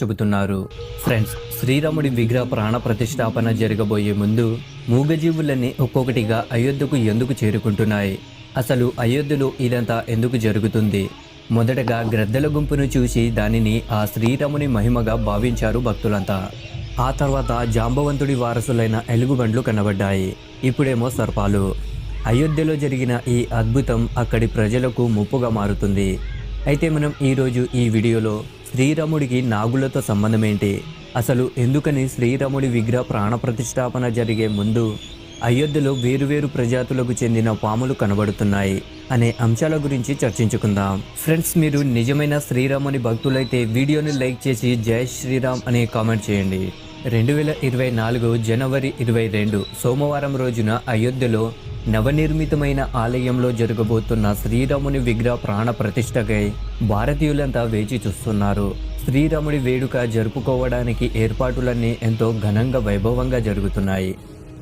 చెబుతున్నారు. ఫ్రెండ్స్ శ్రీరాముడి విగ్రహ ప్రాణ ప్రతిష్టాపన జరగబోయే ముందు మూగజీవులన్నీ ఒక్కొక్కటిగా అయోధ్యకు ఎందుకు చేరుకుంటున్నాయి? అసలు అయోధ్యలో ఇదంతా ఎందుకు జరుగుతుంది? మొదటగా గ్రద్దల గుంపును చూసి దానిని ఆ శ్రీరాముని మహిమగా భావించారు భక్తులంతా. ఆ తర్వాత జాంబవంతుడి వారసులైన ఎలుగుబండ్లు కనబడ్డాయి. ఇప్పుడేమో సర్పాలు. అయోధ్యలో జరిగిన ఈ అద్భుతం అక్కడి ప్రజలకు ముప్పుగా మారుతుంది. అయితే మనం ఈరోజు ఈ వీడియోలో శ్రీరాముడికి నాగులతో సంబంధం ఏంటి అసలు ఎందుకని శ్రీరాముడి విగ్రహ ప్రాణ ప్రతిష్టాపన జరిగే ముందు అయోధ్యలో వేరువేరు ప్రజాతులకు చెందిన పాములు కనబడుతున్నాయి అనే అంశాల గురించి చర్చించుకుందాం. ఫ్రెండ్స్ మీరు నిజమైన శ్రీరాముని భక్తులైతే వీడియోని లైక్ చేసి జై శ్రీరామ్ అనే కామెంట్ చేయండి. రెండు వేల ఇరవై నాలుగు జనవరి ఇరవై రెండు సోమవారం రోజున అయోధ్యలో నవనిర్మితమైన ఆలయంలో జరగబోతున్న శ్రీరాముని విగ్రహ ప్రాణ ప్రతిష్టకై భారతీయులంతా వేచి చూస్తున్నారు. శ్రీరాముడి వేడుక జరుపుకోవడానికి ఏర్పాటులన్నీ ఎంతో ఘనంగా వైభవంగా జరుగుతున్నాయి.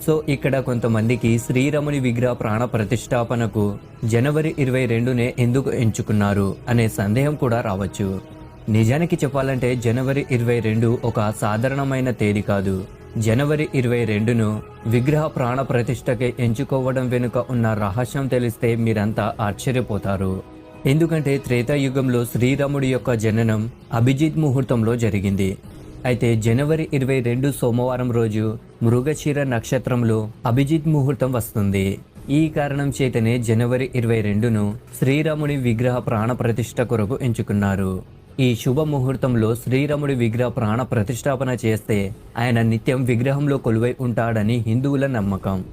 సో ఇక్కడ కొంతమందికి శ్రీరాముని విగ్రహ ప్రాణ ప్రతిష్టాపనకు జనవరి ఇరవై రెండునే ఎందుకు ఎంచుకున్నారు అనే సందేహం కూడా రావచ్చు. నిజానికి చెప్పాలంటే జనవరి ఇరవై రెండు ఒక సాధారణమైన తేదీ కాదు. జనవరి ఇరవై రెండును విగ్రహ ప్రాణ ప్రతిష్టకి ఎంచుకోవడం వెనుక ఉన్న రహస్యం తెలిస్తే మీరంతా ఆశ్చర్యపోతారు. ఎందుకంటే త్రేతాయుగంలో శ్రీరాముడి యొక్క జననం అభిజిత్ ముహూర్తంలో జరిగింది. అయితే జనవరి ఇరవై రెండు సోమవారం రోజు మృగశీర నక్షత్రంలో అభిజిత్ ముహూర్తం వస్తుంది. ఈ కారణం చేతనే జనవరి ఇరవై రెండును శ్రీరాముడి విగ్రహ ప్రాణ ప్రతిష్ట కొరకు ఎంచుకున్నారు. ఈ శుభ ముహూర్తంలో శ్రీరాముడి విగ్రహ ప్రాణ ప్రతిష్టాపన చేస్తే ఆయన నిత్యం విగ్రహంలో కొలువై ఉంటాడని హిందువుల నమ్మకం.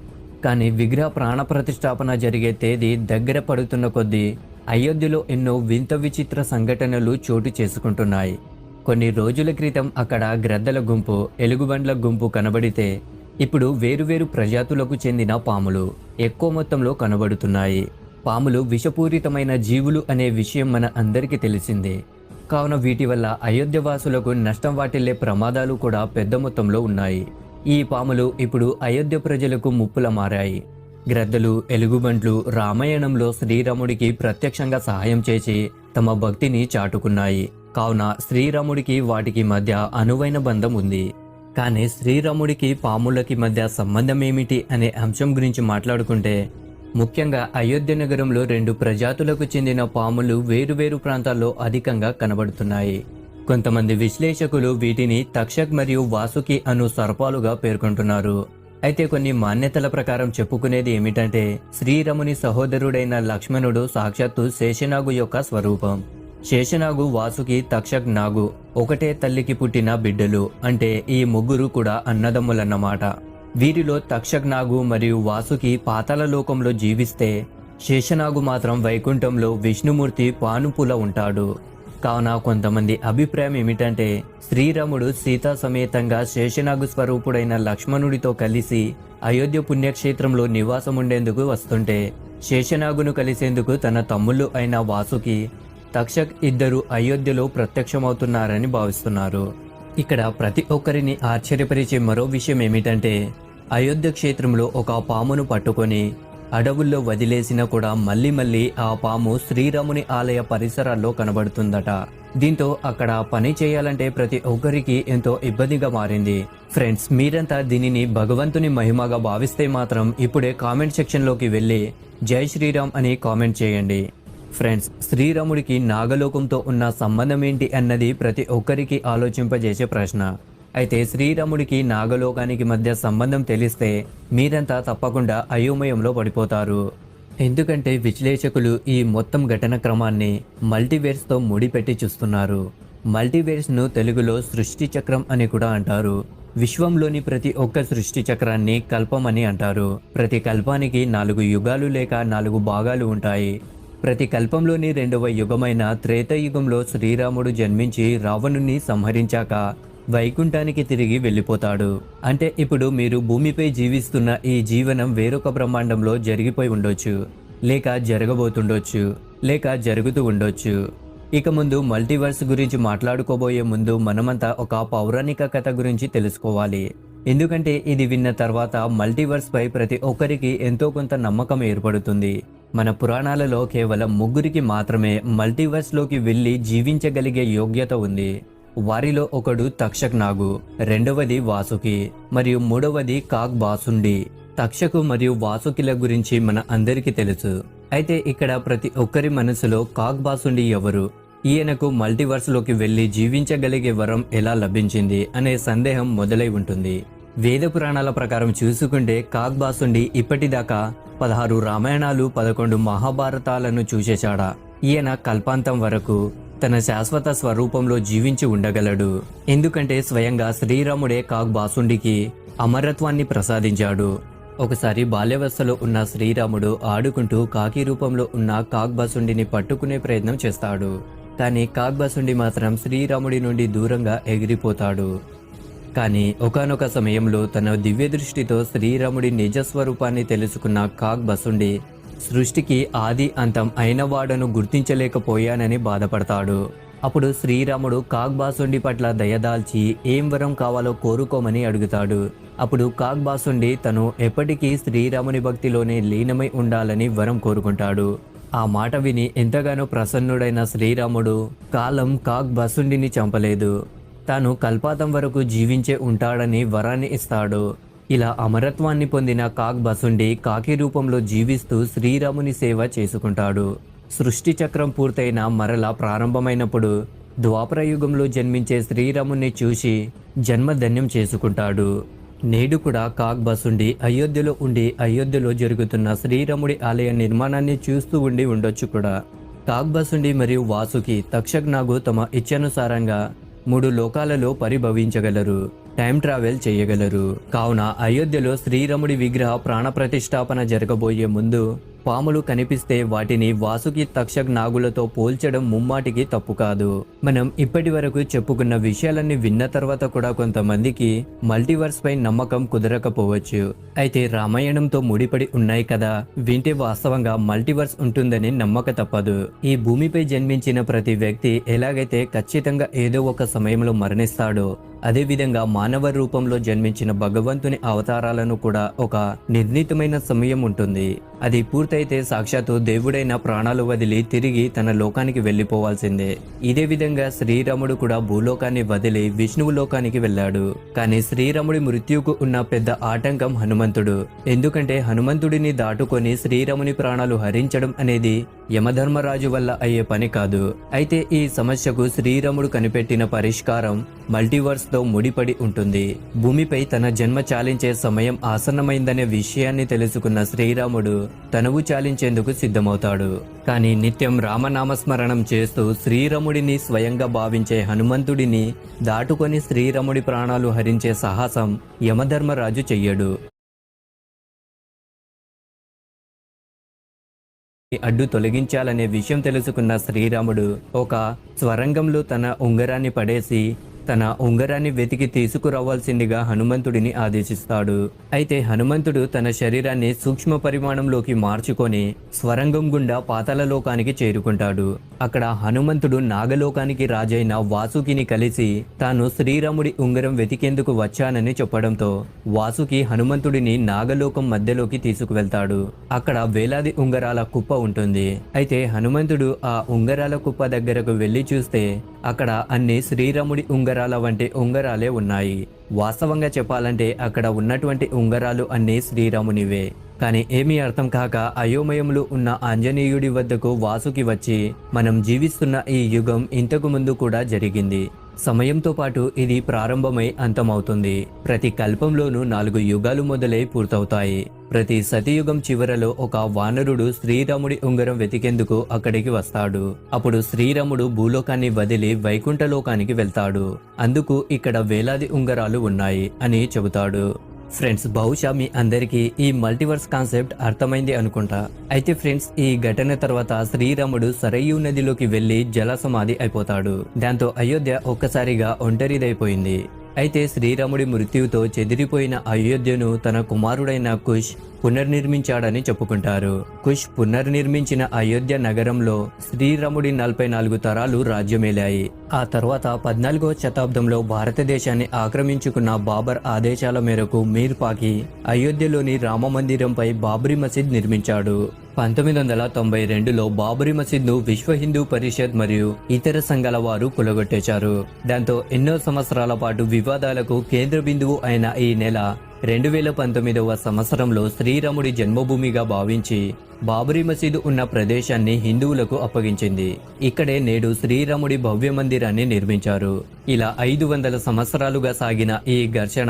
కానీ విగ్రహ ప్రాణ ప్రతిష్టాపన జరిగే తేదీ దగ్గర పడుతున్న కొద్దీ అయోధ్యలో ఎన్నో వింత విచిత్ర సంఘటనలు చోటు చేసుకుంటున్నాయి. కొన్ని రోజుల క్రితం అక్కడ గ్రద్దల గుంపు ఎలుగుబండ్ల గుంపు కనబడితే ఇప్పుడు వేరువేరు ప్రజాతులకు చెందిన పాములు ఎక్కువ మొత్తంలో కనబడుతున్నాయి. పాములు విషపూరితమైన జీవులు అనే విషయం మన అందరికీ తెలిసిందే. కావున వీటి వల్ల అయోధ్య వాసులకు నష్టం వాటిల్లే ప్రమాదాలు కూడా పెద్ద మొత్తంలో ఉన్నాయి. ఈ పాములు ఇప్పుడు అయోధ్య ప్రజలకు ముప్పుల మారాయి. గ్రద్దలు ఎలుగుబంట్లు రామాయణంలో శ్రీరాముడికి ప్రత్యక్షంగా సహాయం చేసి తమ భక్తిని చాటుకున్నాయి. కావున శ్రీరాముడికి వాటికి మధ్య అనువైన బంధం ఉంది. కానీ శ్రీరాముడికి పాములకి మధ్య సంబంధం ఏమిటి అనే అంశం గురించి మాట్లాడుకుంటే ముఖ్యంగా అయోధ్య నగరంలో రెండు ప్రజాతులకు చెందిన పాములు వేరువేరు ప్రాంతాల్లో అధికంగా కనబడుతున్నాయి. కొంతమంది విశ్లేషకులు వీటిని తక్షక్ మరియు వాసుకి అను సర్పాలుగా పేర్కొంటున్నారు. అయితే కొన్ని మాన్యతల ప్రకారం చెప్పుకునేది ఏమిటంటే శ్రీరముని సహోదరుడైన లక్ష్మణుడు సాక్షాత్తు శేషనాగు యొక్క స్వరూపం. శేషనాగు వాసుకి తక్షక్ నాగు ఒకటే తల్లికి పుట్టిన బిడ్డలు అంటే ఈ ముగ్గురు కూడా అన్నదమ్ములన్నమాట. వీరిలో తక్షగ్నాగు మరియు వాసుకి పాతాల లోకంలో జీవిస్తే శేషనాగు మాత్రం వైకుంఠంలో విష్ణుమూర్తి పానుపుల ఉంటాడు. కావున కొంతమంది అభిప్రాయం ఏమిటంటే శ్రీరాముడు సీతా సమేతంగా శేషనాగు స్వరూపుడైన లక్ష్మణుడితో కలిసి అయోధ్య పుణ్యక్షేత్రంలో నివాసం ఉండేందుకు వస్తుంటే శేషనాగును కలిసేందుకు తన తమ్ముళ్ళు అయిన వాసుకి తక్షక్ ఇద్దరు అయోధ్యలో ప్రత్యక్షమవుతున్నారని భావిస్తున్నారు. ఇక్కడ ప్రతి ఒక్కరిని ఆశ్చర్యపరిచే మరో విషయం ఏమిటంటే అయోధ్య క్షేత్రంలో ఒక పామును పట్టుకొని అడవుల్లో వదిలేసినా కూడా మళ్ళీ మళ్ళీ ఆ పాము శ్రీరాముని ఆలయ పరిసరాల్లో కనబడుతుందట. దీంతో అక్కడ పని చేయాలంటే ప్రతి ఒక్కరికి ఎంతో ఇబ్బందిగా మారింది. ఫ్రెండ్స్ మీరంతా దీనిని భగవంతుని మహిమగా భావిస్తే మాత్రం ఇప్పుడే కామెంట్ సెక్షన్లోకి వెళ్ళి జై శ్రీరామ్ అని కామెంట్ చేయండి. ఫ్రెండ్స్ శ్రీరాముడికి నాగలోకంతో ఉన్న సంబంధం ఏంటి అన్నది ప్రతి ఒక్కరికి ఆలోచింపజేసే ప్రశ్న. అయితే శ్రీరాముడికి నాగలోకానికి మధ్య సంబంధం తెలిస్తే మీరంతా తప్పకుండా అయోమయంలో పడిపోతారు. ఎందుకంటే విశ్లేషకులు ఈ మొత్తం ఘటన క్రమాన్ని మల్టీవేర్స్తో ముడిపెట్టి చూస్తున్నారు. మల్టీవేర్స్ను తెలుగులో సృష్టి చక్రం అని కూడా అంటారు. విశ్వంలోని ప్రతి ఒక్క సృష్టి చక్రాన్ని కల్పం అని అంటారు. ప్రతి కల్పానికి నాలుగు యుగాలు లేక నాలుగు భాగాలు ఉంటాయి. ప్రతి కల్పంలోని రెండవ యుగమైన త్రేతయుగంలో శ్రీరాముడు జన్మించి రావణుని సంహరించాక వైకుంఠానికి తిరిగి వెళ్ళిపోతాడు. అంటే ఇప్పుడు మీరు భూమిపై జీవిస్తున్న ఈ జీవనం వేరొక బ్రహ్మాండంలో జరిగిపోయి ఉండొచ్చు. లేక జరగబోతుండొచ్చు. లేక జరుగుతూ ఉండొచ్చు. ఇక ముందు మల్టీవర్స్ గురించి మాట్లాడుకోబోయే ముందు మనమంతా ఒక పౌరాణిక కథ గురించి తెలుసుకోవాలి. ఎందుకంటే ఇది విన్న తర్వాత మల్టీవర్స్ పై ప్రతి ఒక్కరికి ఎంతో కొంత నమ్మకం ఏర్పడుతుంది. మన పురాణాలలో కేవలం ముగ్గురికి మాత్రమే మల్టీవర్స్లోకి వెళ్ళి జీవించగలిగే యోగ్యత ఉంది. వారిలో ఒకడు తక్షక్ నాగు రెండవది వాసుకి మరియు మూడవది కాక్ బాసుండి తక్షకు మరియు వాసుకిల గురించి మన అందరికీ తెలుసు. అయితే ఇక్కడ ప్రతి ఒక్కరి మనసులో కాక్ బాసుండి ఎవరు? ఈయనకు మల్టీవర్స్లోకి వెళ్ళి జీవించగలిగే వరం ఎలా లభించింది అనే సందేహం మొదలై ఉంటుంది. వేద పురాణాల ప్రకారం చూసుకుంటే కాక్బాసుండి ఇప్పటిదాకా పదహారు రామాయణాలు పదకొండు మహాభారతాలను చూసేశాడా. ఈయన కల్పాంతం వరకు తన శాశ్వత స్వరూపంలో జీవించి ఉండగలడు. ఎందుకంటే స్వయంగా శ్రీరాముడే కాగ్బాసుండికి అమరత్వాన్ని ప్రసాదించాడు. ఒకసారి బాల్యవస్థలో ఉన్న శ్రీరాముడు ఆడుకుంటూ కాకి రూపంలో ఉన్న కాగ్బాసుండిని పట్టుకునే ప్రయత్నం చేస్తాడు. కానీ కాగ్బాసుండి మాత్రం శ్రీరాముడి నుండి దూరంగా ఎగిరిపోతాడు. కానీ ఒకానొక సమయంలో తన దివ్య దృష్టితో శ్రీరాముడి నిజస్వరూపాన్ని తెలుసుకున్న కాక్ బసుండి సృష్టికి ఆది అంతం అయినవాడను గుర్తించలేకపోయానని బాధపడతాడు. అప్పుడు శ్రీరాముడు కాక్బాసుండి పట్ల దయదాల్చి ఏం వరం కావాలో కోరుకోమని అడుగుతాడు. అప్పుడు కాక్బాసుండి తను ఎప్పటికీ శ్రీరాముని భక్తిలోనే లీనమై ఉండాలని వరం కోరుకుంటాడు. ఆ మాట విని ఎంతగానో ప్రసన్నుడైన శ్రీరాముడు కాలం కాగ్ బసుండిని చంపలేదు. తాను కల్పాతం వరకు జీవించే ఉంటాడని వరాన్ని ఇస్తాడు. ఇలా అమరత్వాన్ని పొందిన కాక్ బసుండి కాకి రూపంలో జీవిస్తూ శ్రీరాముని సేవ చేసుకుంటాడు. సృష్టి చక్రం పూర్తయిన మరల ప్రారంభమైనప్పుడు ద్వాపర యుగంలో జన్మించే శ్రీరాముని చూసి జన్మధన్యం చేసుకుంటాడు. నేడు కూడా కాక్ బసుండి అయోధ్యలో ఉండి అయోధ్యలో జరుగుతున్న శ్రీరాముడి ఆలయ నిర్మాణాన్ని చూస్తూ ఉండి ఉండొచ్చు కూడా. కాక్ బసుండి మరియు వాసుకి తక్షక్ నాగు తమ ఇచ్చానుసారంగా మూడు లోకాలలో పరిభవించగలరు టైం ట్రావెల్ చేయగలరు. కావున అయోధ్యలో శ్రీరాముడి విగ్రహ ప్రాణప్రతిష్ఠాపన జరగబోయే ముందు పాములు కనిపిస్తే వాటిని వాసుకి తక్షక్ నాగులతో పోల్చడం ముమ్మాటికి తప్పు కాదు. మనం ఇప్పటి వరకు చెప్పుకున్న విషయాలన్నీ విన్న తర్వాత కూడా కొంతమందికి మల్టీవర్స్ పై నమ్మకం కుదరకపోవచ్చు. అయితే రామాయణంతో ముడిపడి ఉన్నాయి కదా. వింటే వాస్తవంగా మల్టీవర్స్ ఉంటుందని నమ్మక తప్పదు. ఈ భూమిపై జన్మించిన ప్రతి వ్యక్తి ఎలాగైతే ఖచ్చితంగా ఏదో ఒక సమయంలో మరణిస్తాడో అదేవిధంగా మానవ రూపంలో జన్మించిన భగవంతుని అవతారాలను కూడా ఒక నిర్ణీతమైన సమయం ఉంటుంది. అది పూర్తి పూర్తయితే సాక్షాత్తు దేవుడైన ప్రాణాలు వదిలి తిరిగి తన లోకానికి వెళ్ళిపోవాల్సిందే. ఇదే విధంగా శ్రీరాముడు కూడా భూలోకాన్ని వదిలి విష్ణువు లోకానికి వెళ్ళాడు. కానీ శ్రీరాముడి మృత్యుకు ఉన్న పెద్ద ఆటంకం హనుమంతుడు. ఎందుకంటే హనుమంతుడిని దాటుకొని శ్రీరాముని ప్రాణాలు హరించడం అనేది యమధర్మరాజు వల్ల అయ్యే పని కాదు. అయితే ఈ సమస్యకు శ్రీరాముడు కనిపెట్టిన పరిష్కారం మల్టీవర్స్తో ముడిపడి ఉంటుంది. భూమిపై తన జన్మ చాలించే సమయం ఆసన్నమైందనే విషయాన్ని తెలుసుకున్న శ్రీరాముడు తనవు చాలించేందుకు సిద్ధమవుతాడు. కానీ నిత్యం రామనామస్మరణం చేస్తూ శ్రీరాముడిని స్వయంగా భావించే హనుమంతుడిని దాటుకొని శ్రీరాముడి ప్రాణాలు హరించే సాహసం యమధర్మరాజు చెయ్యడు. అడ్డు తొలగించాలనే విషయం తెలుసుకున్న శ్రీరాముడు ఒక స్వరంగంలో తన ఉంగరాన్ని పడేసి తన ఉంగరాన్ని వెతికి తీసుకురావాల్సిందిగా హనుమంతుడిని ఆదేశిస్తాడు. అయితే హనుమంతుడు తన శరీరాన్ని సూక్ష్మ పరిమాణంలోకి మార్చుకొని స్వరంగం గుండా పాతాల లోకానికి చేరుకుంటాడు. అక్కడ హనుమంతుడు నాగలోకానికి రాజైన వాసుకిని కలిసి తాను శ్రీరాముడి ఉంగరం వెతికేందుకు వచ్చానని చెప్పడంతో వాసుకి హనుమంతుడిని నాగలోకం మధ్యలోకి తీసుకువెళ్తాడు. అక్కడ వేలాది ఉంగరాల కుప్ప ఉంటుంది. అయితే హనుమంతుడు ఆ ఉంగరాల కుప్ప దగ్గరకు వెళ్ళి చూస్తే అక్కడ అన్ని శ్రీరాముడి ఉంగరాల వంటి ఉంగరాలే ఉన్నాయి. వాస్తవంగా చెప్పాలంటే అక్కడ ఉన్నటువంటి ఉంగరాలు అన్నీ శ్రీరామునివే. కానీ ఏమీ అర్థం కాక అయోమయములు ఉన్న ఆంజనేయుడి వద్దకు వాసుకి వచ్చి మనం జీవిస్తున్న ఈ యుగం ఇంతకు ముందు కూడా జరిగింది. సమయంతో పాటు ఇది ప్రారంభమై అంతమవుతుంది. ప్రతి కల్పంలోనూ నాలుగు యుగాలు మొదలై పూర్తవుతాయి. ప్రతి సతియుగం చివరలో ఒక వానరుడు శ్రీరాముడి ఉంగరం వెతికేందుకు అక్కడికి వస్తాడు. అప్పుడు శ్రీరాముడు భూలోకాన్ని వదిలి వైకుంఠలోకానికి వెళ్తాడు. అందుకు ఇక్కడ వేలాది ఉంగరాలు ఉన్నాయి అని చెబుతాడు. ఫ్రెండ్స్ బహుశా మీ అందరికీ ఈ మల్టీవర్స్ కాన్సెప్ట్ అర్థమైంది అనుకుంటా. అయితే ఫ్రెండ్స్ ఈ ఘటన తర్వాత శ్రీరాముడు సరయూ నదిలోకి వెళ్ళి జలసమాధి అయిపోతాడు. దాంతో అయోధ్య ఒక్కసారిగా ఒంటరిదైపోయింది. అయితే శ్రీరాముడి మృత్యుతో చెదిరిపోయిన అయోధ్యను తన కుమారుడైన కుష్ పునర్నిర్మించాడని చెప్పుకుంటారు. కుష్ పునర్నిర్మించిన అయోధ్య నగరంలో శ్రీరాముడి నలభై నాలుగు తరాలు రాజ్యమేలాయి. ఆ తర్వాత పద్నాలుగో శతాబ్దంలో భారతదేశాన్ని ఆక్రమించుకున్న బాబర్ ఆదేశాల మేరకు మీర్ పాకి అయోధ్యలోని రామ మందిరంపై బాబ్రీ మసీద్ నిర్మించాడు. పంతొమ్మిది వందల తొంభై రెండులో బాబరీ మసీద్ను విశ్వ హిందూ పరిషత్ మరియు ఇతర సంఘాల వారు కులగొట్టేశారు. దాంతో ఎన్నో సంవత్సరాల పాటు వివాదాలకు కేంద్ర బిందువు అయిన ఈ నెల రెండు వేల పంతొమ్మిదవ సంవత్సరంలో శ్రీరాముడి జన్మభూమిగా భావించి బాబరీ మసీదు ఉన్న ప్రదేశాన్ని హిందువులకు అప్పగించింది. ఇక్కడే నేడు శ్రీరాముడి భవ్య మందిరాన్ని నిర్మించారు. ఇలా ఐదు వందల సంవత్సరాలుగా సాగిన ఈ ఘర్షణ